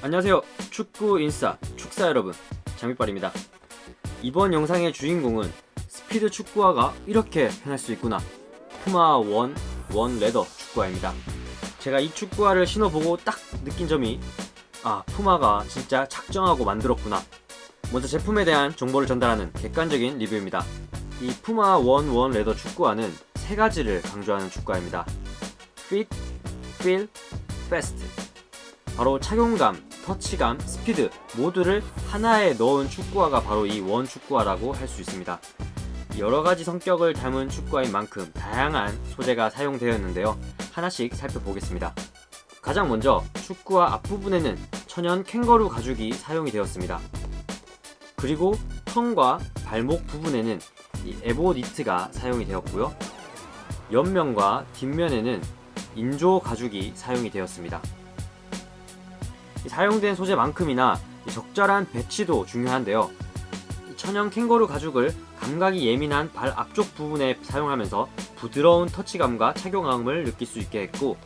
안녕하세요. 축구 인싸, 축사 여러분. 장mit발입니다. 이번 영상의 주인공은 스피드 축구화가 이렇게 편할 수 있구나. 푸마 원, 원 레더 축구화입니다. 제가 이 축구화를 신어보고 딱 느낀 점이 아, 푸마가 진짜 작정하고 만들었구나. 먼저 제품에 대한 정보를 전달하는 객관적인 리뷰입니다. 이 푸마 원, 원 레더 축구화는 세 가지를 강조하는 축구화입니다. Fit, Feel, Fast. 바로 착용감, 터치감, 스피드 모두를 하나에 넣은 축구화가 바로 이 원 축구화라고 할 수 있습니다. 여러 가지 성격을 담은 축구화인 만큼 다양한 소재가 사용되었는데요. 하나씩 살펴보겠습니다. 가장 먼저 축구화 앞부분에는 천연 캥거루 가죽이 사용이 되었습니다. 그리고 턱과 발목 부분에는 이 에보 니트가 사용이 되었고요. 옆면과 뒷면에는 인조 가죽이 사용이 되었습니다. 이 사용된 소재만큼이나 이 적절한 배치도 중요한데요. 이 천연 캥거루 가죽을 감각이 예민한 발 앞쪽 부분에 사용하면서 부드러운 터치감과 착용감을 느낄 수 있게 했고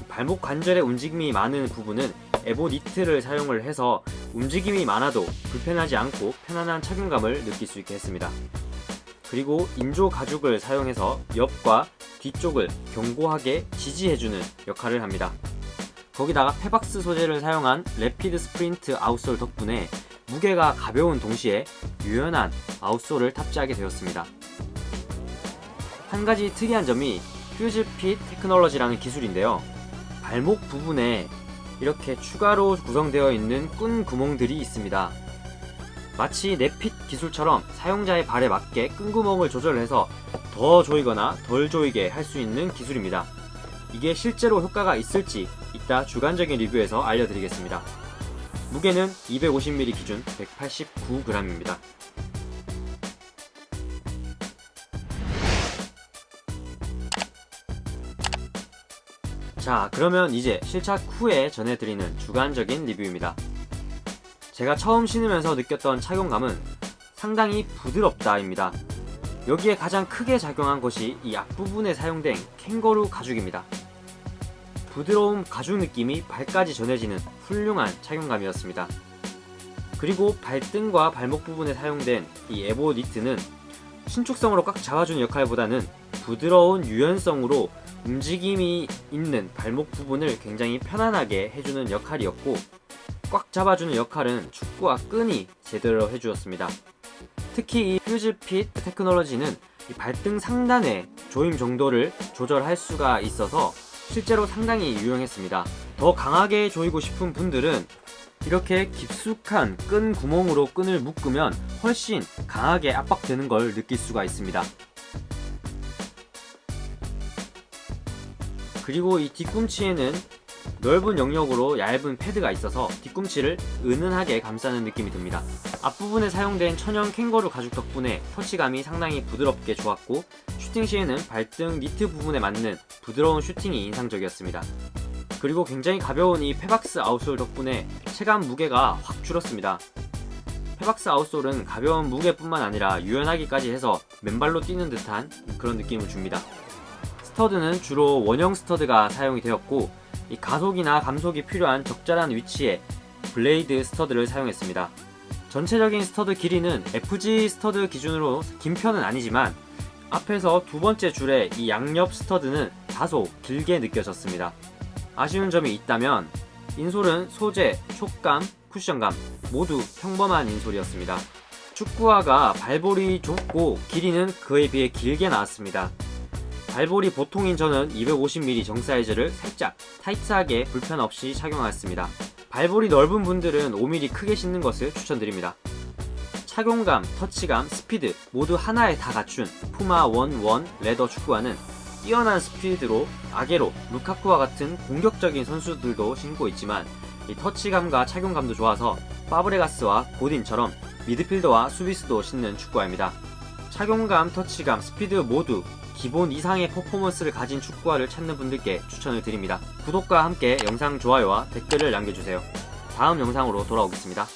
이 발목 관절의 움직임이 많은 부분은 에보 니트를 사용을 해서 움직임이 많아도 불편하지 않고 편안한 착용감을 느낄 수 있게 했습니다. 그리고 인조 가죽을 사용해서 옆과 뒤쪽을 견고하게 지지해주는 역할을 합니다. 거기다가 페박스 소재를 사용한 래피드 스프린트 아웃솔 덕분에 무게가 가벼운 동시에 유연한 아웃솔을 탑재하게 되었습니다. 한 가지 특이한 점이 퓨즈 핏 테크놀로지라는 기술인데요. 발목 부분에 이렇게 추가로 구성되어 있는 끈 구멍들이 있습니다. 마치 넷핏 기술처럼 사용자의 발에 맞게 끈 구멍을 조절해서 더 조이거나 덜 조이게 할 수 있는 기술입니다. 이게 실제로 효과가 있을지 이따 주관적인 리뷰에서 알려드리겠습니다. 무게는 250ml 기준 189g입니다. 자, 그러면 이제 실착 후에 전해드리는 주관적인 리뷰입니다. 제가 처음 신으면서 느꼈던 착용감은 상당히 부드럽다입니다. 여기에 가장 크게 작용한 것이 이 앞부분에 사용된 캥거루 가죽입니다. 부드러운 가죽 느낌이 발까지 전해지는 훌륭한 착용감이었습니다. 그리고 발등과 발목 부분에 사용된 이 에보 니트는 신축성으로 꽉 잡아주는 역할보다는 부드러운 유연성으로 움직임이 있는 발목 부분을 굉장히 편안하게 해주는 역할이었고 꽉 잡아주는 역할은 축구와 끈이 제대로 해주었습니다. 특히 이 퓨즈 핏 테크놀로지는 이 발등 상단의 조임 정도를 조절할 수가 있어서 실제로 상당히 유용했습니다. 더 강하게 조이고 싶은 분들은 이렇게 깊숙한 끈 구멍으로 끈을 묶으면 훨씬 강하게 압박되는 걸 느낄 수가 있습니다. 그리고 이 뒤꿈치에는 넓은 영역으로 얇은 패드가 있어서 뒤꿈치를 은은하게 감싸는 느낌이 듭니다. 앞부분에 사용된 천연 캥거루 가죽 덕분에 터치감이 상당히 부드럽게 좋았고 슈팅 시에는 발등 니트 부분에 맞는 부드러운 슈팅이 인상적이었습니다. 그리고 굉장히 가벼운 이 페박스 아웃솔 덕분에 체감 무게가 확 줄었습니다. 페박스 아웃솔은 가벼운 무게뿐만 아니라 유연하기까지 해서 맨발로 뛰는 듯한 그런 느낌을 줍니다. 스터드는 주로 원형 스터드가 사용이 되었고 이 가속이나 감속이 필요한 적절한 위치에 블레이드 스터드를 사용했습니다. 전체적인 스터드 길이는 FG 스터드 기준으로 긴 편은 아니지만 앞에서 두 번째 줄의 이 양옆 스터드는 다소 길게 느껴졌습니다. 아쉬운 점이 있다면 인솔은 소재, 촉감, 쿠션감 모두 평범한 인솔이었습니다. 축구화가 발볼이 좁고 길이는 그에 비해 길게 나왔습니다. 발볼이 보통인 저는 250mm 정 사이즈를 살짝 타이트하게 불편 없이 착용하였습니다. 발볼이 넓은 분들은 5mm 크게 신는 것을 추천드립니다. 착용감, 터치감, 스피드 모두 하나에 다 갖춘 푸마 11 레더 축구화는 뛰어난 스피드로 아게로, 루카쿠와 같은 공격적인 선수들도 신고 있지만 이 터치감과 착용감도 좋아서 파브레가스와 고딘처럼 미드필더와 수비수도 신는 축구화입니다. 착용감, 터치감, 스피드 모두 기본 이상의 퍼포먼스를 가진 축구화를 찾는 분들께 추천을 드립니다. 구독과 함께 영상 좋아요와 댓글을 남겨주세요. 다음 영상으로 돌아오겠습니다.